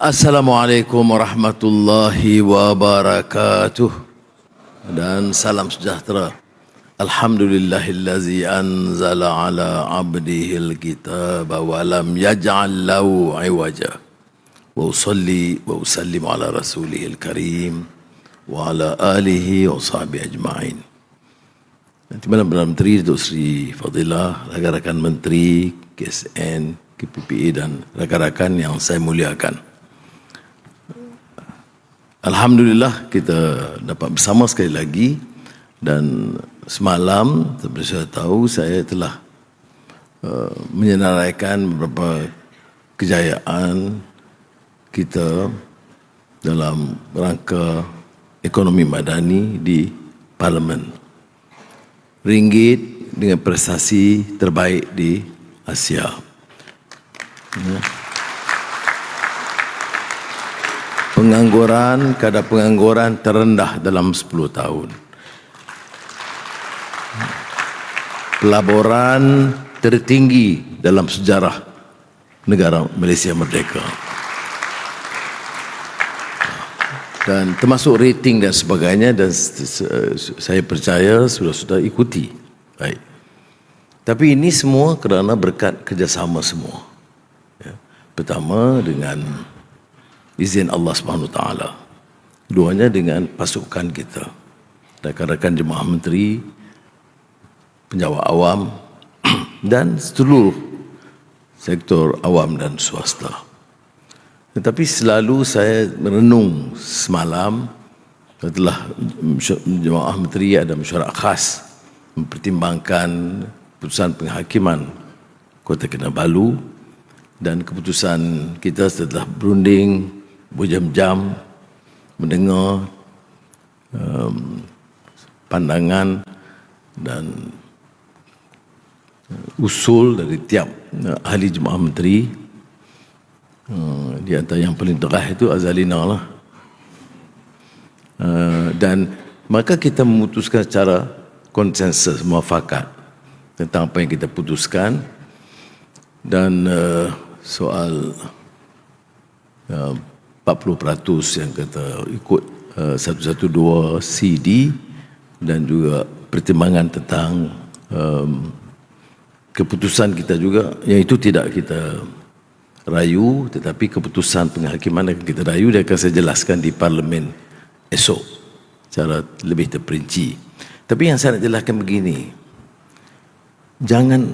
Assalamualaikum warahmatullahi wabarakatuh dan salam sejahtera. Alhamdulillahillazi anzala ala abdihil kitaba wa lam yaj'al lahu iwaja. Wa usalli wa usallim ala rasulihil karim wa ala alihi wa sahbihi ajma'in. Nanti mana Perdana Menteri Datuk Seri Fadilah, rakan-rakan Menteri, KSN, KPPA dan rakan-rakan yang saya muliakan. Alhamdulillah kita dapat bersama sekali lagi dan semalam seperti saya tahu saya telah uh, menyenaraikan beberapa kejayaan kita dalam rangka ekonomi madani di parlimen. Ringgit dengan prestasi terbaik di Asia. Ya. Pengangguran kadar pengangguran terendah dalam 10 tahun. Pelaburan tertinggi dalam sejarah negara Malaysia merdeka. Dan termasuk rating dan sebagainya dan saya percaya sudah-sudah ikuti. Baik. Tapi ini semua kerana berkat kerjasama semua. Ya. Pertama dengan izin Allah Subhanahu Wa Taala. Keduanya dengan pasukan kita. Rakan-rakan jemaah menteri, penjawat awam dan seluruh sektor awam dan swasta. Tetapi selalu saya merenung semalam setelah jemaah menteri ada mesyuarat khas mempertimbangkan keputusan penghakiman Kota Kinabalu dan keputusan kita setelah berunding berjam-jam mendengar um, pandangan dan uh, usul dari tiap uh, ahli jemaah menteri. Uh, di antara yang paling terah itu Azalina lah. Dan maka kita memutuskan secara konsensus muafakat tentang apa yang kita putuskan dan soal 40% yang kata ikut uh, 112 CD dan juga pertimbangan tentang um, keputusan kita juga. Yang itu tidak kita rayu tetapi keputusan penghakiman yang kita rayu dia akan saya jelaskan di parlimen esok secara lebih terperinci. Tapi yang saya nak jelaskan begini jangan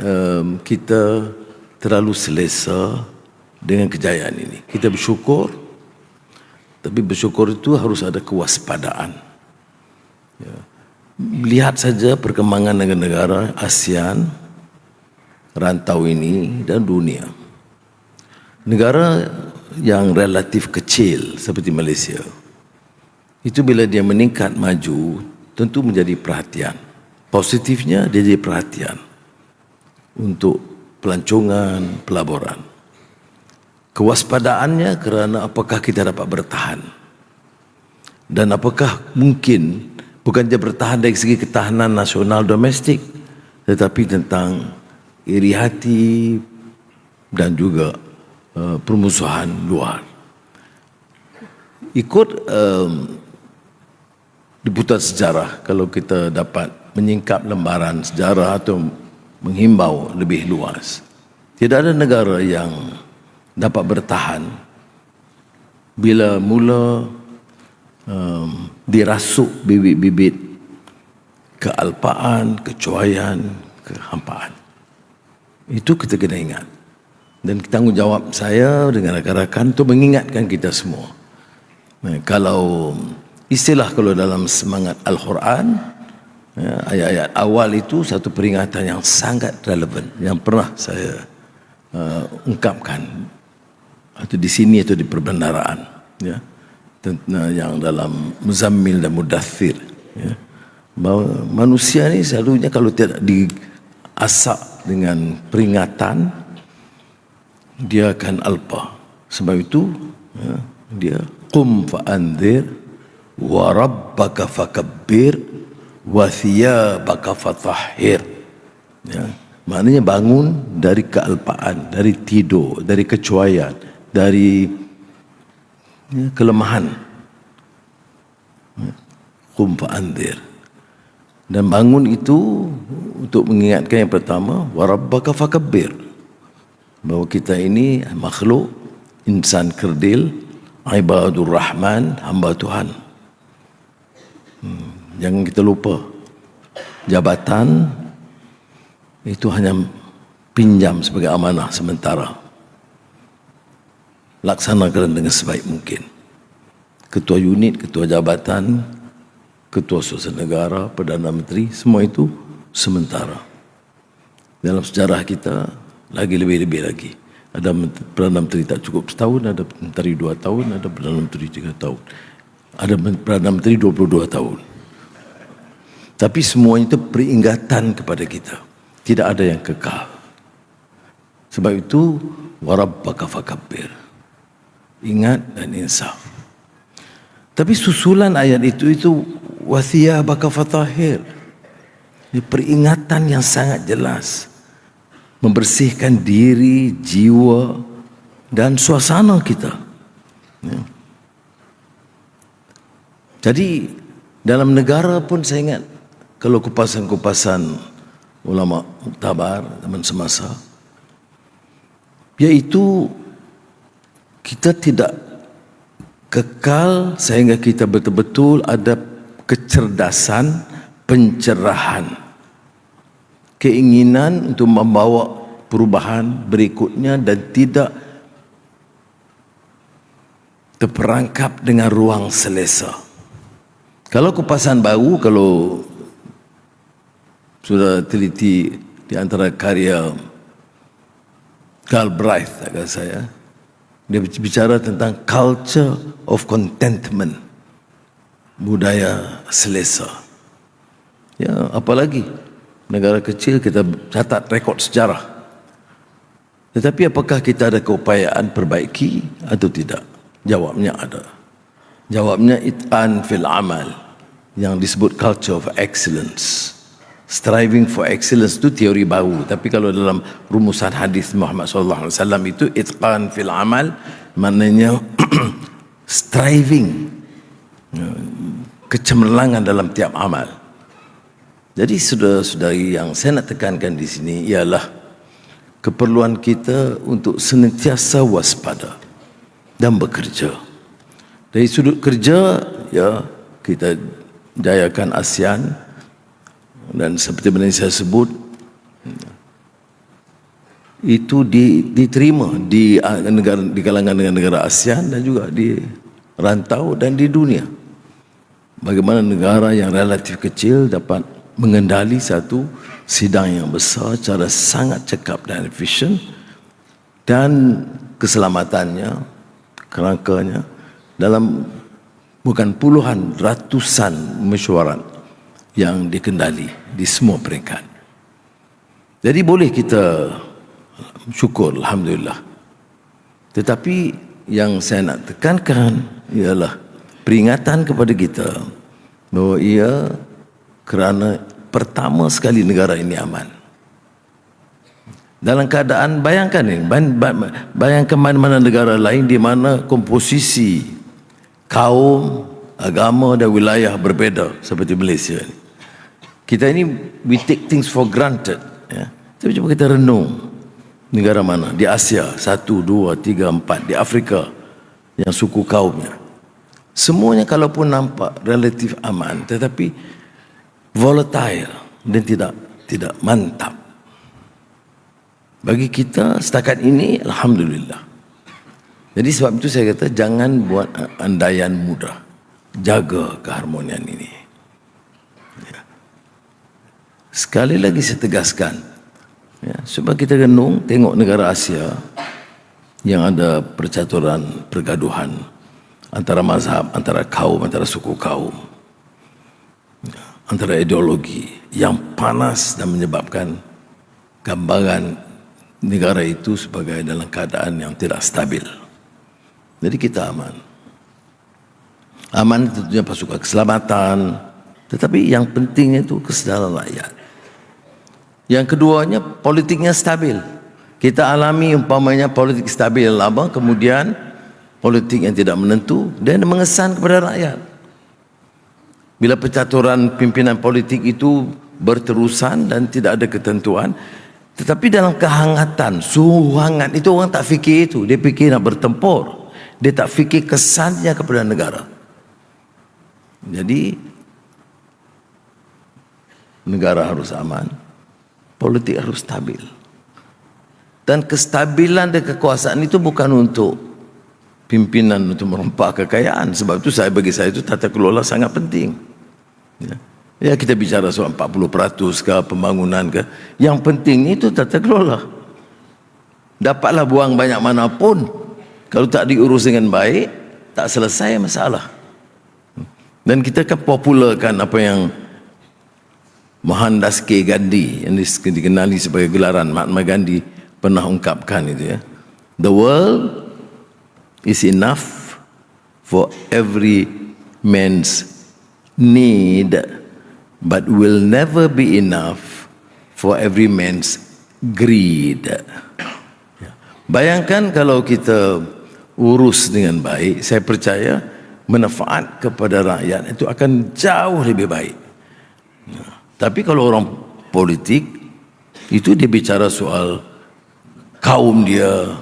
um, kita terlalu selesa dengan kejayaan ini. Kita bersyukur, tapi bersyukur itu harus ada kewaspadaan. Ya. Lihat saja perkembangan negara-negara ASEAN, rantau ini dan dunia. Negara yang relatif kecil seperti Malaysia, itu bila dia meningkat maju, tentu menjadi perhatian. Positifnya dia jadi perhatian untuk pelancongan, pelaburan kewaspadaannya kerana apakah kita dapat bertahan? Dan apakah mungkin bukan saja bertahan dari segi ketahanan nasional domestik tetapi tentang iri hati dan juga uh, permusuhan luar. Ikut um, diputar sejarah kalau kita dapat menyingkap lembaran sejarah atau menghimbau lebih luas. Tidak ada negara yang dapat bertahan bila mula um, dirasuk bibit-bibit kealpaan, kecuaian, kehampaan. Itu kita kena ingat. Dan tanggungjawab saya dengan rakan-rakan itu mengingatkan kita semua. Nah, kalau istilah kalau dalam semangat Al-Quran, ya, ayat-ayat awal itu satu peringatan yang sangat relevan yang pernah saya uh, ungkapkan atau di sini atau di perbendaraan ya. Yang dalam muzammil dan mudathir ya. Bahawa manusia ni selalunya kalau tidak diasak dengan peringatan dia akan alpa. Sebab itu ya, dia qum fa anzir wa rabbaka fakabbir wa thiyabaka fatahhir. Ya. Maknanya bangun dari kealpaan dari tidur dari kecuaian dari ya, kelemahan. Qum fa'andir. Dan bangun itu untuk mengingatkan yang pertama, warabbaka fakabbir. Bahawa kita ini makhluk, insan kerdil, ibadur rahman, hamba Tuhan. Hmm, jangan kita lupa, jabatan itu hanya pinjam sebagai amanah sementara. Laksanakan dengan sebaik mungkin. Ketua unit, ketua jabatan, ketua suasana negara, perdana menteri, semua itu sementara. Dalam sejarah kita, lagi lebih-lebih lagi. Ada perdana menteri tak cukup setahun, ada menteri dua tahun, ada perdana menteri tiga tahun. Ada perdana menteri dua puluh dua tahun. Tapi semua itu peringatan kepada kita. Tidak ada yang kekal. Sebab itu, warabbaka fakabbir. Ingat dan insaf. Tapi susulan ayat itu, itu wathiyabaka fatahir. Ini peringatan yang sangat jelas. Membersihkan diri, jiwa dan suasana kita. Ya. Jadi dalam negara pun saya ingat kalau kupasan-kupasan ulama muktabar zaman semasa yaitu kita tidak kekal sehingga kita betul-betul ada kecerdasan pencerahan. Keinginan untuk membawa perubahan berikutnya dan tidak terperangkap dengan ruang selesa. Kalau kupasan baru kalau sudah teliti di antara karya Bright kata saya dia bicara tentang culture of contentment. Budaya selesa. Ya apalagi negara kecil kita catat rekod sejarah. Tetapi apakah kita ada keupayaan perbaiki atau tidak? Jawabnya ada. Jawabnya it'an fil amal yang disebut culture of excellence striving for excellence itu teori baru. Tapi kalau dalam rumusan hadis Muhammad sallallahu alaihi wasallam itu itqan fil amal maknanya striving kecemerlangan dalam tiap amal. Jadi saudara-saudari yang saya nak tekankan di sini ialah keperluan kita untuk senantiasa waspada dan bekerja. Dari sudut kerja ya kita jayakan ASEAN dan seperti mana saya sebut itu diterima di negara di kalangan negara ASEAN dan juga di rantau dan di dunia. Bagaimana negara yang relatif kecil dapat mengendali satu sidang yang besar secara sangat cekap dan efisien dan keselamatannya kerangkanya dalam bukan puluhan ratusan mesyuarat yang dikendali di semua peringkat. Jadi boleh kita syukur Alhamdulillah. Tetapi yang saya nak tekankan ialah peringatan kepada kita bahawa ia kerana pertama sekali negara ini aman. Dalam keadaan bayangkan ini, bayangkan mana-mana negara lain di mana komposisi kaum, agama dan wilayah berbeza seperti Malaysia ini. Kita ini we take things for granted. Ya. Tapi cuba kita renung negara mana di Asia satu, dua, tiga, empat di Afrika yang suku kaumnya. Semuanya kalaupun nampak relatif aman, tetapi volatile dan tidak tidak mantap. Bagi kita setakat ini, alhamdulillah. Jadi sebab itu saya kata jangan buat andaian mudah. Jaga keharmonian ini. Sekali lagi saya tegaskan, ya, supaya kita renung tengok negara Asia yang ada percaturan pergaduhan antara mazhab, antara kaum, antara suku kaum, ya, antara ideologi yang panas dan menyebabkan gambaran negara itu sebagai dalam keadaan yang tidak stabil. Jadi kita aman. Aman tentunya pasukan keselamatan, tetapi yang pentingnya itu kesedaran rakyat. Yang keduanya politiknya stabil. Kita alami umpamanya politik stabil lama kemudian politik yang tidak menentu dan mengesan kepada rakyat. Bila percaturan pimpinan politik itu berterusan dan tidak ada ketentuan, tetapi dalam kehangatan, suhu hangat itu orang tak fikir itu. Dia fikir nak bertempur. Dia tak fikir kesannya kepada negara. Jadi, negara harus aman. Politik harus stabil. Dan kestabilan dan kekuasaan itu bukan untuk pimpinan untuk merompak kekayaan. Sebab itu saya bagi saya itu tata kelola sangat penting. Ya, ya kita bicara soal 40% ke pembangunan ke. Yang penting itu tata kelola. Dapatlah buang banyak mana pun. Kalau tak diurus dengan baik, tak selesai masalah. Dan kita kan popularkan apa yang Mohandas K. Gandhi yang dikenali sebagai gelaran Mahatma Gandhi pernah ungkapkan itu ya. The world is enough for every man's need but will never be enough for every man's greed. Ya. Bayangkan kalau kita urus dengan baik, saya percaya manfaat kepada rakyat itu akan jauh lebih baik. Tapi kalau orang politik itu dia bicara soal kaum dia,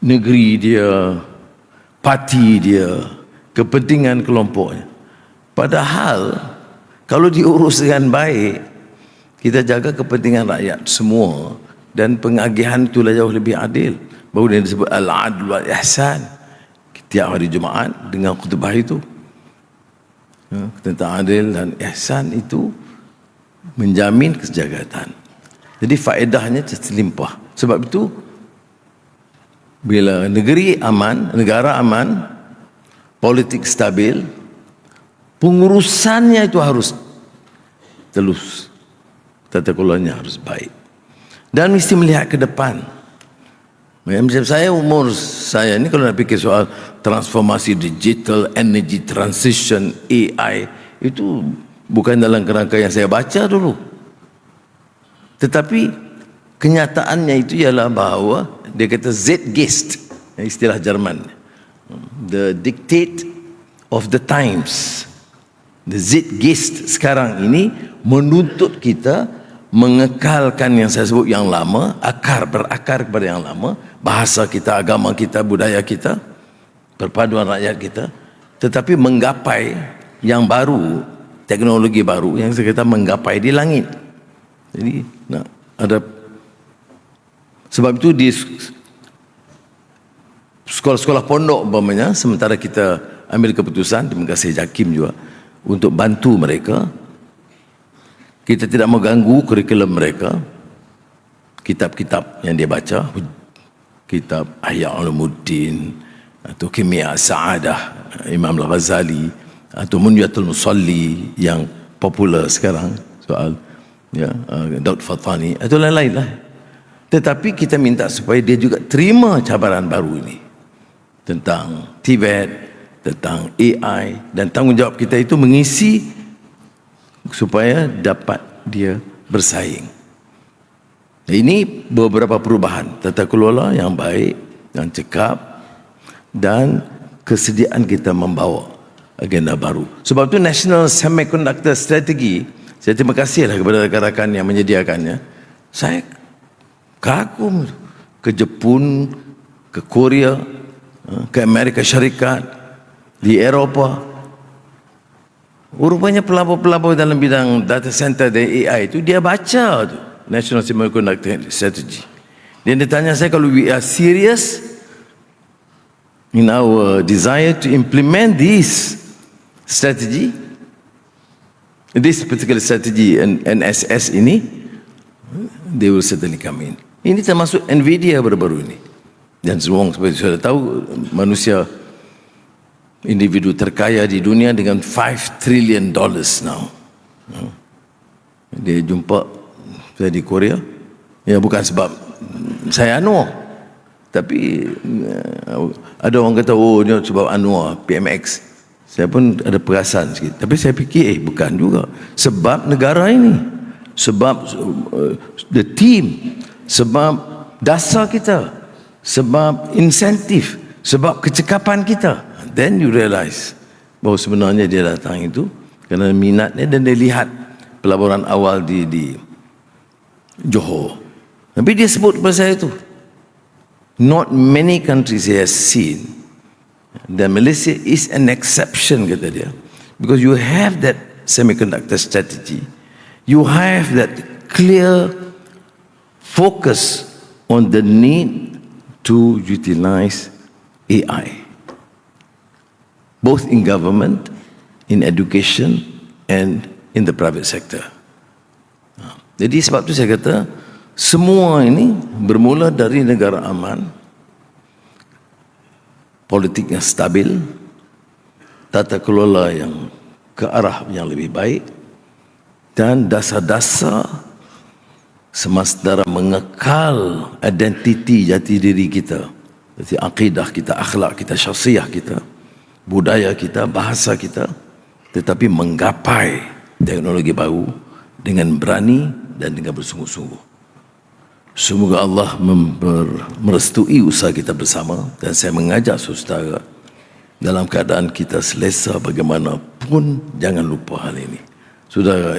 negeri dia, parti dia, kepentingan kelompoknya. Padahal kalau diurus dengan baik, kita jaga kepentingan rakyat semua dan pengagihan itulah jauh lebih adil. Baru dia disebut al-adl wal ihsan. Tiap hari Jumaat dengan khutbah itu. Ya, tentang adil dan ihsan itu menjamin kesejahteraan. Jadi faedahnya terlimpah. Sebab itu bila negeri aman, negara aman, politik stabil, pengurusannya itu harus telus. Tata kelolanya harus baik. Dan mesti melihat ke depan. Macam saya umur saya ni kalau nak fikir soal transformasi digital, energy transition, AI, itu bukan dalam kerangka yang saya baca dulu. Tetapi kenyataannya itu ialah bahawa dia kata Zeitgeist istilah Jerman the dictate of the times the Zeitgeist sekarang ini menuntut kita mengekalkan yang saya sebut yang lama akar berakar kepada yang lama bahasa kita agama kita budaya kita perpaduan rakyat kita tetapi menggapai yang baru teknologi baru yang kita menggapai di langit. Jadi nak ada sebab itu di sekolah-sekolah pondok umpamanya sementara kita ambil keputusan terima kasih Jakim juga untuk bantu mereka kita tidak mengganggu kurikulum mereka. Kitab-kitab yang dia baca kitab Ahya Ulumuddin atau Kimia Sa'adah Imam Al-Ghazali atau Munyatul Musalli yang popular sekarang soal ya uh, Daud Fatani atau lain-lain lah. Tetapi kita minta supaya dia juga terima cabaran baru ini tentang Tibet, tentang AI dan tanggungjawab kita itu mengisi supaya dapat dia bersaing. Ini beberapa perubahan. Tata kelola yang baik, yang cekap dan kesediaan kita membawa agenda baru. Sebab itu National Semiconductor Strategy, saya terima kasihlah kepada rakan-rakan yang menyediakannya. Saya kagum ke Jepun, ke Korea, eh, ke Amerika Syarikat, di Eropah. Rupanya pelabur-pelabur dalam bidang data center dan AI itu dia baca tu National Semiconductor Strategy. Dia tanya saya kalau we are serious in our desire to implement this strategy, this particular strategy NSS ini, they will certainly come in. Ini termasuk Nvidia baru-baru ini. Dan semua seperti sudah tahu manusia individu terkaya di dunia dengan 5 trillion dollars now. Dia jumpa saya di Korea. Ya bukan sebab saya Anwar. Tapi eh, ada orang kata oh ni sebab Anwar PMX. Saya pun ada perasan sikit. Tapi saya fikir eh bukan juga. Sebab negara ini. Sebab uh, the team sebab dasar kita sebab insentif Sebab kecekapan kita. Then you realise bahawa sebenarnya dia datang itu kerana minatnya dan dia lihat pelaburan awal di di Johor. Tapi dia sebut kepada saya itu. Not many countries he has seen. Dan Malaysia is an exception kata dia. Because you have that semiconductor strategy. You have that clear focus on the need to utilize AI, both in government, in education, and in the private sector. Jadi sebab tu saya kata semua ini bermula dari negara aman, politik yang stabil, tata kelola yang ke arah yang lebih baik dan dasar-dasar semasa mengekal identiti jati diri kita jadi akidah kita, akhlak kita, syasiah kita, budaya kita, bahasa kita, tetapi menggapai teknologi baru dengan berani dan dengan bersungguh-sungguh. Semoga Allah merestui usaha kita bersama dan saya mengajak saudara dalam keadaan kita selesa bagaimanapun jangan lupa hal ini. Saudara,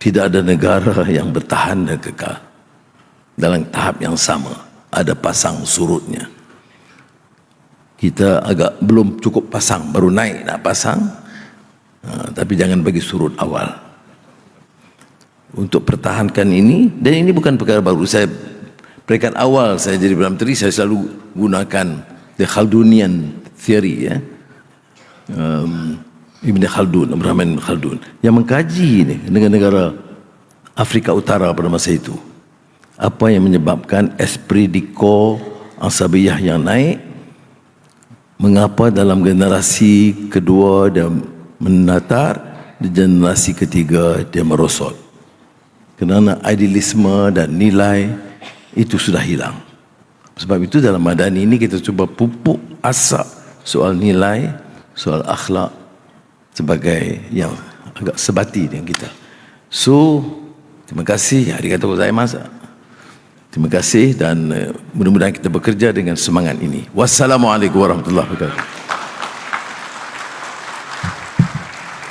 tidak ada negara yang bertahan dan kekal dalam tahap yang sama ada pasang surutnya. Kita agak belum cukup pasang, baru naik nak pasang. Ha, tapi jangan bagi surut awal. Untuk pertahankan ini, dan ini bukan perkara baru. Saya peringkat awal saya jadi Perdana Menteri, saya selalu gunakan the Khaldunian theory. Ya. Um, Ibn Khaldun, Ibn Khaldun. Yang mengkaji ini dengan negara Afrika Utara pada masa itu apa yang menyebabkan esprit de corps asabiyah yang naik mengapa dalam generasi kedua dia menatar di generasi ketiga dia merosot kerana idealisme dan nilai itu sudah hilang sebab itu dalam madani ini kita cuba pupuk asap soal nilai soal akhlak sebagai yang agak sebati dengan kita so terima kasih hari kata gozaimasu Terima kasih dan uh, mudah-mudahan kita bekerja dengan semangat ini. Wassalamualaikum warahmatullahi wabarakatuh.